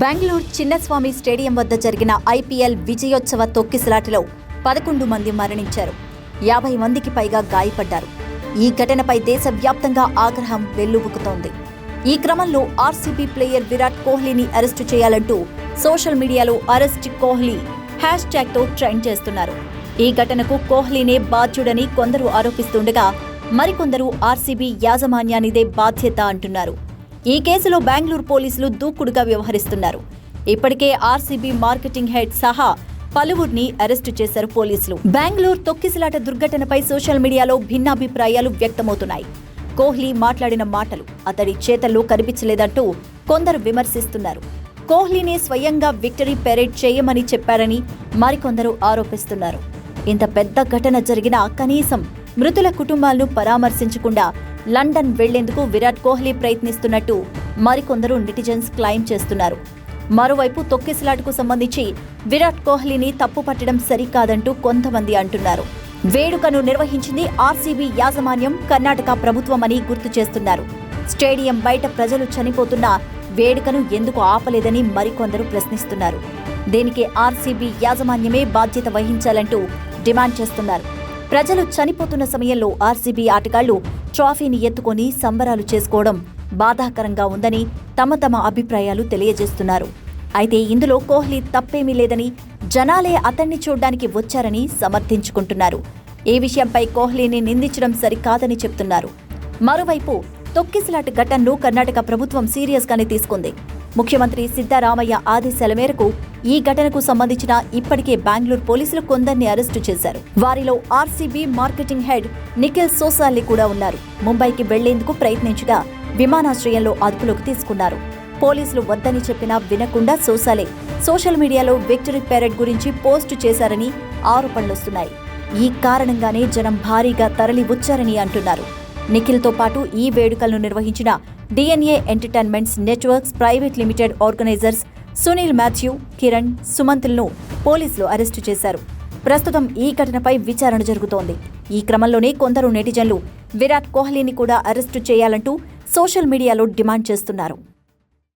Bengaluru Chinnaswamy stadium వద్ద జరిగిన IPL విజయోత్సవ తొక్కిసలాటలో పదకొండు మంది మరణించారు. యాభై మందికి పైగా గాయపడ్డారు. ఈ ఘటనపై దేశవ్యాప్తంగా ఆగ్రహం వెల్లువుకుతోంది ఈ క్రమంలో ఆర్సీబీ ప్లేయర్ విరాట్ కోహ్లీని అరెస్టు చేయాలంటూ సోషల్ మీడియాలో అరెస్ట్ కోహ్లీ హ్యాష్ ట్యాగ్తో ట్రెండ్ చేస్తున్నారు. ఈ ఘటనకు కోహ్లీనే బాధ్యుడని కొందరు ఆరోపిస్తుండగా మరికొందరు ఆర్సీబీ యాజమాన్యానిదే బాధ్యత అంటున్నారు. ఈ కేసులో బెంగళూరు పోలీసులు దూకుడుగా వ్యవహరిస్తున్నారు. ఇప్పటికే ఆర్సీబీ మార్కెటింగ్ హెడ్ సహా పలువురిని అరెస్టు చేశారు పోలీసులు. బెంగళూరు తొక్కిసలాట దుర్ఘటనపై సోషల్ మీడియాలో భిన్నాభిప్రాయాలు వ్యక్తమవుతున్నాయి. కోహ్లీ మాట్లాడిన మాటలు అతడి చేతల్లో కనిపించలేదంటూ కొందరు విమర్శిస్తున్నారు. కోహ్లీని స్వయంగా విక్టరీ పెరేడ్ చేయమని చెప్పారని మరికొందరు ఆరోపిస్తున్నారు. ఇంత పెద్ద ఘటన జరిగినా కనీసం మృతుల కుటుంబాలను పరామర్శించకుండా లండన్ వెళ్ళేందుకు విరాట్ కోహ్లీ ప్రయత్నిస్తున్నట్టు మరికొందరు నెటిజన్స్ క్లైమ్ చేస్తున్నారు. మరోవైపు తొక్కిసలాటకు సంబంధించి విరాట్ కోహ్లీని తప్పుపట్టడం సరికాదంటూ కొంతమంది అంటున్నారు. వేడుకను నిర్వహించింది ఆర్సీబీ యాజమాన్యం కర్ణాటక ప్రభుత్వమని గుర్తు చేస్తున్నారు. స్టేడియం బయట ప్రజలు చనిపోతున్నా వేడుకను ఎందుకు ఆపలేదని మరికొందరు ప్రశ్నిస్తున్నారు. దీనికి ఆర్సీబీ యాజమాన్యమే బాధ్యత వహించాలంటూ డిమాండ్ చేస్తున్నారు. ప్రజలు చనిపోతున్న సమయంలో ఆర్సీబీ ఆటగాళ్ళు ట్రాఫీని ఎత్తుకొని సంబరాలు చేసుకోవడం బాధాకరంగా ఉందని తమ తమ అభిప్రాయాలు తెలియజేస్తున్నారు. అయితే ఇందులో కోహ్లీ తప్పేమీ లేదని జనాలే అతన్ని చూడ్డానికి వచ్చారని సమర్థించుకుంటున్నారు. ఈ విషయంపై కోహ్లీని నిందించడం సరికాదని చెప్తున్నారు. మరోవైపు తొక్కిసలాట ఘటనను కర్ణాటక ప్రభుత్వం సీరియస్గానే తీసుకుంది. ముఖ్యమంత్రి సిద్ధరామయ్య ఆదేశాల మేరకు ఈ ఘటనకు సంబంధించిన ఇప్పటికే బెంగళూరు పోలీసులు కొందరిని అరెస్టు చేశారు. వారిలో RCB marketing head Nikhil Sosale కూడా ఉన్నారు. ముంబైకి వెళ్ళేందుకు ప్రయత్నించగా విమానాశ్రయంలో అదుపులోకి తీసుకున్నారు. పోలీసులు వద్దని చెప్పినా వినకుండా సోసాలే సోషల్ మీడియాలో విక్టరీ పెరడ్ గురించి పోస్టు చేశారని ఆరోపణలొస్తున్నాయి ఈ కారణంగానే జనం భారీగా తరలి వచ్చారని అంటున్నారు. నిఖిల్తో పాటు ఈ వేడుకలను నిర్వహించిన DNA entertainments networks private limited organisers Sunil Mathew Kiran సుమంత్లను పోలీసులు అరెస్టు చేశారు. ప్రస్తుతం ఈ ఘటనపై విచారణ జరుగుతోంది. ఈ క్రమంలోనే కొందరు నెటిజన్లు విరాట్ కోహ్లీని కూడా అరెస్టు చేయాలంటూ సోషల్ మీడియాలో డిమాండ్ చేస్తున్నారు.